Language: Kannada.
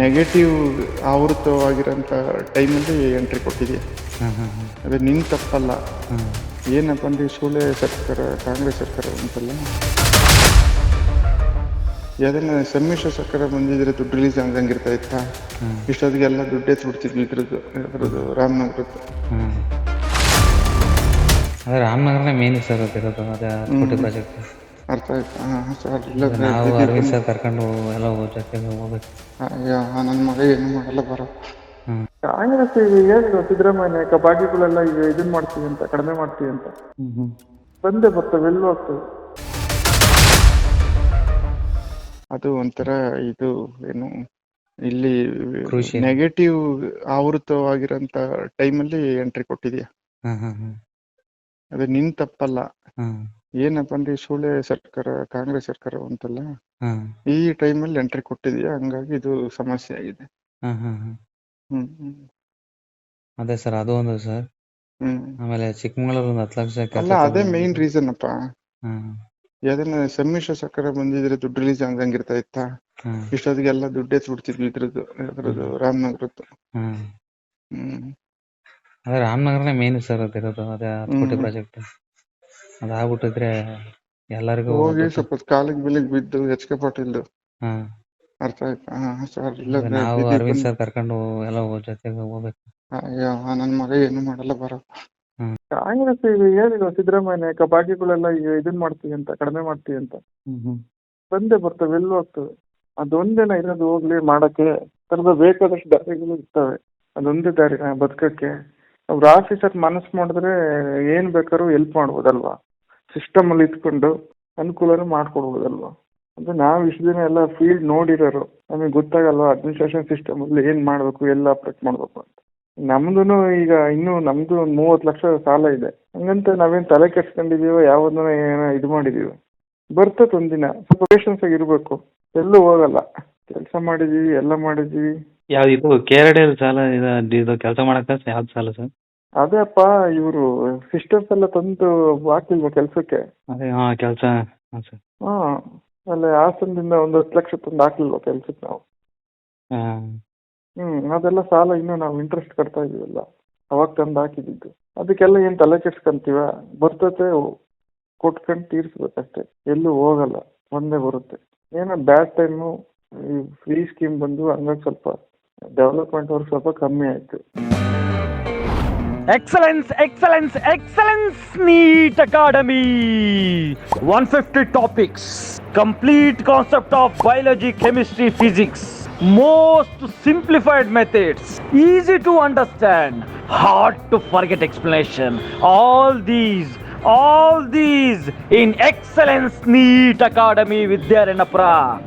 ನೆಗೆಟಿವ್ ಆವೃತವಾಗಿರೋಂಥ ಟೈಮಲ್ಲಿ ಎಂಟ್ರಿ ಕೊಟ್ಟಿದೆಯಾ ಅದು ನಿನ್ನ ತಪ್ಪಲ್ಲ ಏನಪ್ಪ ಅಂದರೆ ಸೂಳೆ ಸರ್ಕಾರ ಕಾಂಗ್ರೆಸ್ ಸರ್ಕಾರ ಅಂತಲ್ಲ ಯಾವ್ದನ್ನ ಸಮ್ಮಿಶ್ರ ಸರ್ಕಾರ ಬಂದಿದ್ರೆ ದುಡ್ಡು ರಿಲೀಸ್ ಆಗಂಗೆ ಇರ್ತಾ ಇತ್ತಾ ಇಷ್ಟೊತ್ತಿಗೆಲ್ಲ ದುಡ್ಡೇ ಇದ್ರದ್ದು ಬರೋದು ರಾಮನಗರದ್ದು ಅದೇ ರಾಮನಗರನೇ ಮೇನ್ ಸರ್ ಅದಿರೋದು ಅದೇ ಪ್ರಾಜೆಕ್ಟ್ ಕಾಂಗ್ರೆಸ್ ಮಾಡ್ತೀವಿ ಅಂತ ಕಡಿಮೆ ಮಾಡ್ತೀವಿ ಅಂತ ಹ್ಮ್ ಅದು ಒಂಥರ ಇದು ಏನು ಇಲ್ಲಿ ನೆಗೆಟಿವ್ ಆವೃತವಾಗಿರಂತ ಟೈಮ್ ಟೈಮಲ್ಲಿ ಎಂಟ್ರಿ ಕೊಟ್ಟಿದ್ಯಾ ಅದು ನಿನ್ ತಪ್ಪಲ್ಲ ಏನಪ್ಪ ಅಂದ್ರೆ ಶೂಳೆ ಸೂಳೆ ಸರ್ಕಾರ ಕಾಂಗ್ರೆಸ್ ಸರ್ಕಾರ ಅಂತಲ್ಲ ಈ ಟೈಮ್ ಅಲ್ಲಿ ಎಂಟ್ರಿ ಕೊಟ್ಟಿದ್ಯಾ ಹಂಗಾಗಿ ಇದು ಸಮಸ್ಯೆ ಆಗಿದೆ ಹ್ಮ್ ಅದೇ ಸರ್ ಅದು ಒಂದು ಸರ್ ಹ್ಮ್ ಆಮೇಲೆ ಚಿಕ್ಕಮಗಳೂರು ಒಂದು ಹತ್ತು ಲಕ್ಷ ಅಲ್ಲ ಅದೇ ಮೇನ್ ರೀಸನ್ ಅಪ್ಪ ಯಾವ್ದನ್ನ ಸಮ್ಮಿಶ್ರ ಸರ್ಕಾರ ಬಂದಿದ್ರೆ ದುಡ್ಡು ರಿಲೀಸ್ ಆಗಂಗಿರ್ತಾ ಇತ್ತಾ ಇಷ್ಟೊತ್ತಿಗೆ ಎಲ್ಲ ದುಡ್ಡೇ ಸುಡ್ತಿದ್ವಿ ಇದ್ರದ್ದು ಯಾವ್ದ್ರದ್ದು ರಾಮನಗರದ್ದು ಹ್ಮ್ ಅದೇ ರಾಮನಗರನೇ ಮೇನ್ ಸರ್ ಅದಿರೋದು ಅದೇ ಹತ್ತು ಕೋಟಿ ಪ್ರಾಜೆಕ್ಟ್ ಅದ್ ಎಲ್ಲರಿಗೂ ಹೋಗಿ ಸ್ವಲ್ಪ ಕಾಲಿಗೆ ಬಿಲಿಗ್ ಬಿದ್ದು ಎಚ್ ಕೆ ಹಾ ಅರ್ಥ ಆಯ್ತಾ ಸರ್ ಇಲ್ಲ ನಾವು ಅರವಿಂದ್ ಸರ್ ಕರ್ಕೊಂಡು ಎಲ್ಲ ಜೊತೆಗೆ ಹೋಗ್ಬೇಕು ಅಯ್ಯೋ ನನ್ನ ಮಗ ಏನು ಮಾಡಲ್ಲ ಬರೋ ಕಾಂಗ್ರೆಸ್ ಇದು ಹೇಳಿಲ್ಲ ಸಿದ್ದರಾಮಯ್ಯ ಕಬಾಕಿಗಳೆಲ್ಲ ಇದನ್ ಮಾಡ್ತೀವಿ ಅಂತ ಕಡಿಮೆ ಮಾಡ್ತೀವಿ ಅಂತ ಬಂದೇ ಬರ್ತವೆ ಎಲ್ಲೂ ಆಗ್ತವೆ ಅದೊಂದೇನ ಇರೋದು ಹೋಗ್ಲಿ ಮಾಡಕ್ಕೆ ತರದ ಬೇಕಾದಷ್ಟು ದಾರಿಗಳು ಇರ್ತವೆ ಅದೊಂದೇ ದಾರಿ ಬದುಕಕ್ಕೆ ಅವ್ರ ಆಫೀಸರ್ ಮನಸ್ಸು ಮಾಡಿದ್ರೆ ಏನ್ ಬೇಕಾದ್ರೂ ಹೆಲ್ಪ್ ಮಾಡ್ಬೋದಲ್ವಾ ಸಿಸ್ಟಮಲ್ಲಿ ಇಟ್ಕೊಂಡು ಅನುಕೂಲನೂ ಮಾಡ್ಕೊಡ್ಬೋದಲ್ವಾ ಅಂದರೆ ನಾವು ಇಷ್ಟು ದಿನ ಎಲ್ಲ ಫೀಲ್ಡ್ ನೋಡಿರೋರು ನಮಗೆ ಗೊತ್ತಾಗಲ್ವಾ ಅಡ್ಮಿನಿಸ್ಟ್ರೇಷನ್ ಸಿಸ್ಟಮಲ್ಲಿ ಏನು ಮಾಡಬೇಕು ಎಲ್ಲ ಆಪ್ರೇಟ್ ಮಾಡಬೇಕು ಅಂತ ನಮ್ದು ಈಗ ಇನ್ನೂ ನಮ್ದು ಒಂದು ಮೂವತ್ತು ಲಕ್ಷ ಸಾಲ ಇದೆ ಹಂಗಂತ ನಾವೇನು ತಲೆ ಕೆಡ್ಸ್ಕೊಂಡಿದ್ದೀವೋ ಯಾವುದನ್ನ ಏನೋ ಇದು ಮಾಡಿದೀವೋ ಬರ್ತದೆ ಒಂದಿನ ಸ್ವಲ್ಪ ಪೇಷನ್ಸ್ ಆಗಿ ಇರಬೇಕು ಎಲ್ಲೂ ಹೋಗಲ್ಲ ಕೆಲಸ ಮಾಡಿದ್ದೀವಿ ಎಲ್ಲ ಮಾಡಿದ್ದೀವಿ ಯಾವ ಇದು ಸಾಲ ಕೆಲಸ ಮಾಡಕ್ಕೆ ಯಾವ್ದು ಸಾಲ ಸರ್ ಅದೇ ಅಪ್ಪ ಇವರು ಸಿಸ್ಟರ್ಸ್ ಎಲ್ಲ ತಂದು ಹಾಕಿಲ್ವ ಕೆಲ್ಸಕ್ಕೆ ಅದೇ ಹಾಸನದಿಂದ ಒಂದು ಹತ್ತು ಲಕ್ಷ ತಂದು ಹಾಕಿಲ್ವ ಕೆಲ್ಸಕ್ಕೆ ನಾವು ಹ್ಮ್ ಅದೆಲ್ಲ ಸಾಲ ಇನ್ನೂ ನಾವು ಇಂಟ್ರೆಸ್ಟ್ ಕಟ್ತಾ ಇದೀವಲ್ಲ ಅವಾಗ ತಂದು ಹಾಕಿದ್ದು ಅದಕ್ಕೆಲ್ಲ ಏನ್ ತಲೆ ಕೆಡ್ಸ್ಕೊಂತೀವ ಬರ್ತತೆ ಕೊಟ್ಕೊಂಡು ತೀರ್ಸ್ಬೇಕಷ್ಟೇ ಎಲ್ಲೂ ಹೋಗಲ್ಲ ಒಂದೇ ಬರುತ್ತೆ ಏನೋ ಬ್ಯಾಡ್ ಟೈಮು ಈ ಫ್ರೀ ಸ್ಕೀಮ್ ಬಂದು ಹಂಗಾಗಿ ಸ್ವಲ್ಪ ಡೆವಲಪ್ಮೆಂಟ್ ಅವ್ರಿಗೆ ಸ್ವಲ್ಪ ಕಮ್ಮಿ ಆಯ್ತು Excellence, excellence, excellence, NEET Academy. 150 topics, complete concept of biology, chemistry, physics, most simplified methods, easy to understand, hard to forget explanation. All these in Excellence NEET Academy with Vidyaranyapra.